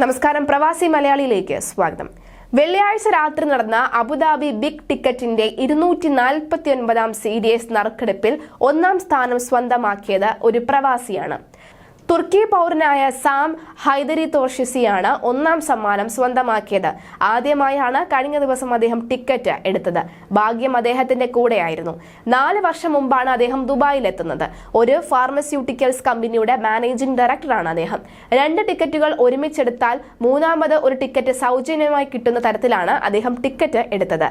നമസ്കാരം. പ്രവാസി മലയാളിയിലേക്ക് സ്വാഗതം. വെള്ളിയാഴ്ച രാത്രി നടന്ന അബുദാബി ബിഗ് ടിക്കറ്റിന്റെ ഇരുന്നൂറ്റി നാൽപ്പത്തി ഒൻപതാം സീരീസ് നറുക്കെടുപ്പിൽ ഒന്നാം സ്ഥാനം സ്വന്തമാക്കിയത് ഒരു പ്രവാസിയാണ്. തുർക്കി പൗരനായ സാം ഹൈദരി തോർഷിസിയാണ് ഒന്നാം സമ്മാനം സ്വന്തമാക്കിയത്. ആദ്യമായാണ് കഴിഞ്ഞ ദിവസം അദ്ദേഹം ടിക്കറ്റ് എടുത്തത്. ഭാഗ്യം അദ്ദേഹത്തിന്റെ കൂടെയായിരുന്നു. നാല് വർഷം മുമ്പാണ് അദ്ദേഹം ദുബായിലെത്തുന്നത്. ഒരു ഫാർമസ്യൂട്ടിക്കൽസ് കമ്പനിയുടെ മാനേജിംഗ് ഡയറക്ടറാണ് അദ്ദേഹം. രണ്ട് ടിക്കറ്റുകൾ ഒരുമിച്ചെടുത്താൽ മൂന്നാമത് ഒരു ടിക്കറ്റ് സൗജന്യമായി കിട്ടുന്ന തരത്തിലാണ് അദ്ദേഹം ടിക്കറ്റ് എടുത്തത്.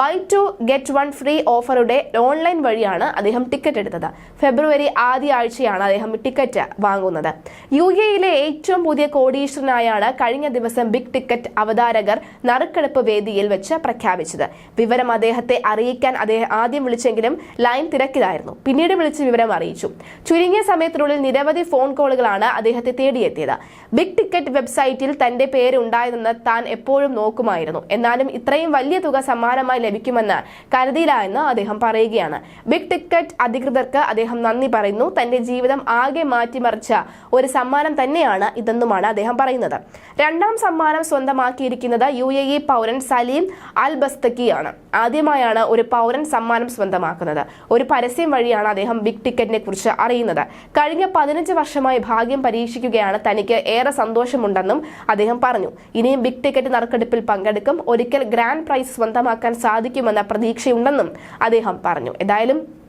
Buy two get one free ഓഫറുടെ online വഴിയാണ് അദ്ദേഹം ടിക്കറ്റ് എടുത്തത്. ഫെബ്രുവരി ആദ്യ ആഴ്ചയാണ് അദ്ദേഹം ടിക്കറ്റ് വാങ്ങുന്നത്. യു എയിലെ ഏറ്റവും പുതിയ കോടീശ്വരനായാണ് കഴിഞ്ഞ ദിവസം ബിഗ് ടിക്കറ്റ് അവതാരകർ നറുക്കെടുപ്പ് വേദിയിൽ വെച്ച് പ്രഖ്യാപിച്ചത്. വിവരം അദ്ദേഹത്തെ അറിയിക്കാൻ അദ്ദേഹം ആദ്യം വിളിച്ചെങ്കിലും ലൈൻ തിരക്കിലായിരുന്നു. പിന്നീട് വിളിച്ച് വിവരം അറിയിച്ചു. ചുരുങ്ങിയ സമയത്തിനുള്ളിൽ നിരവധി ഫോൺ കോളുകളാണ് അദ്ദേഹത്തെ തേടിയെത്തിയത്. ബിഗ് ടിക്കറ്റ് വെബ്സൈറ്റിൽ തന്റെ പേര് ഉണ്ടായതെന്ന് താൻ എപ്പോഴും നോക്കുമായിരുന്നു. എന്നാലും ഇത്രയും വലിയ തുക സമ്മാനമായി ലഭിക്കുമെന്ന് കരുതിയില്ല അദ്ദേഹം പറയുകയാണ്. ബിഗ് ടിക്കറ്റ് അധികൃതർക്ക് അദ്ദേഹം നന്ദി പറയുന്നു. തന്റെ ജീവിതം ആകെ മാറ്റിമറിച്ച ഒരു സമ്മാനം തന്നെയാണ് ഇതെന്നുമാണ് അദ്ദേഹം പറയുന്നത്. രണ്ടാം സമ്മാനം സ്വന്തമാക്കിയിരിക്കുന്നത് യു എ ഇ പൗരൻ സലീം അൽ ബസ്തക്കിയാണ് ആദ്യമായാണ് ഒരു പൗരൻ സമ്മാനം സ്വന്തമാക്കുന്നത്. ഒരു പരസ്യം വഴിയാണ് അദ്ദേഹം ബിഗ് ടിക്കറ്റിനെ കുറിച്ച് അറിയുന്നത്. കഴിഞ്ഞ പതിനഞ്ച് വർഷമായി ഭാഗ്യം പരീക്ഷിക്കുകയാണ്. തനിക്ക് ഏറെ സന്തോഷമുണ്ടെന്നും അദ്ദേഹം പറഞ്ഞു. ഇനിയും ബിഗ് ടിക്കറ്റ് നറുക്കെടുപ്പിൽ പങ്കെടുക്കും. ഒരിക്കൽ ഗ്രാൻഡ് പ്രൈസ് സ്വന്തമാക്കാൻ സാധിക്കുമെന്ന പ്രതീക്ഷയുണ്ടെന്നും അദ്ദേഹം പറഞ്ഞു. ഏതായാലും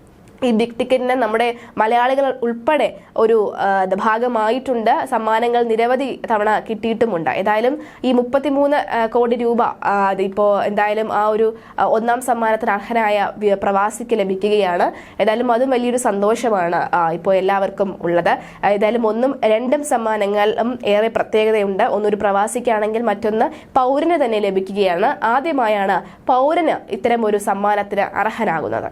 ഈ ബിഗ് ടിക്കറ്റിന് നമ്മുടെ മലയാളികൾ ഉൾപ്പെടെ ഒരു ഭാഗമായിട്ടുണ്ട്. സമ്മാനങ്ങൾ നിരവധി തവണ കിട്ടിയിട്ടുമുണ്ട്. ഏതായാലും ഈ മുപ്പത്തിമൂന്ന് കോടി രൂപ ഇപ്പോൾ എന്തായാലും ആ ഒരു ഒന്നാം സമ്മാനത്തിന് അർഹനായ പ്രവാസിക്ക് ലഭിക്കുകയാണ്. ഏതായാലും അതും വലിയൊരു സന്തോഷമാണ് ഇപ്പോൾ എല്ലാവർക്കും ഉള്ളത്. ഏതായാലും ഒന്നും രണ്ടും സമ്മാനങ്ങളും ഏറെ പ്രത്യേകതയുണ്ട്. ഒന്നൊരു പ്രവാസിക്കാണെങ്കിൽ മറ്റൊന്ന് പൗരന് തന്നെ ലഭിക്കുകയാണ്. ആദ്യമായാണ് പൗരന് ഇത്തരം ഒരു സമ്മാനത്തിന് അർഹനാകുന്നത്.